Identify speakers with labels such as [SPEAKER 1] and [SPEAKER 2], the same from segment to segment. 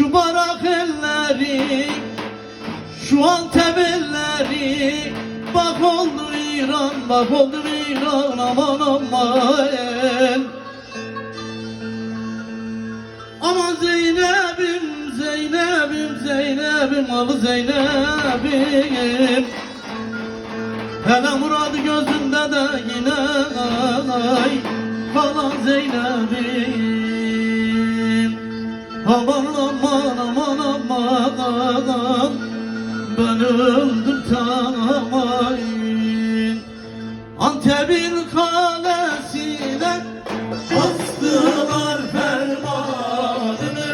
[SPEAKER 1] Şu barak elleri Şu Antep elleri Bak oldu İran Bak oldu İran Aman aman. Aman Zeynep'im Zeynep'im Zeynep'im Alı Zeynep'im. Hele Murat gözünde de yine ay Falan Zeynep'im. Aman Ben öldüm tamamen. Antep'in kalesine Bastılar fermanını.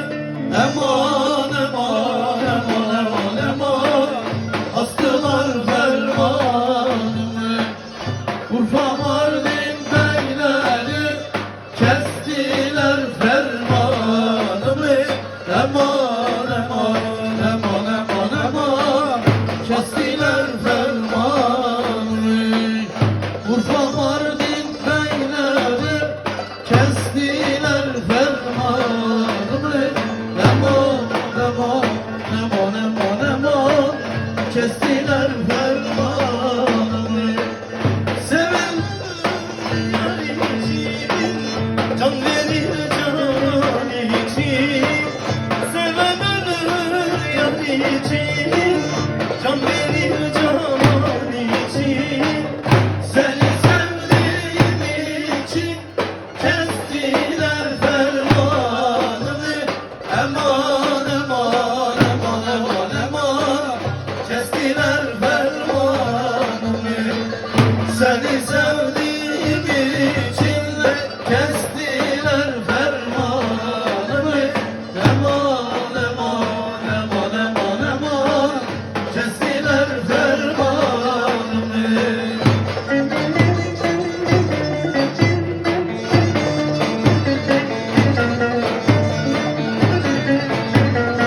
[SPEAKER 1] Eman eman eman eman eman. Astılar fermanını. Urfa Mardin beyleri Kestiler fermanımı. Eman Kestiler fermanımı. Eman eman eman eman eman Kestiler fermanımı. Seven
[SPEAKER 2] Can verir
[SPEAKER 1] Fermanımı Seni sevdiğim için de kestiler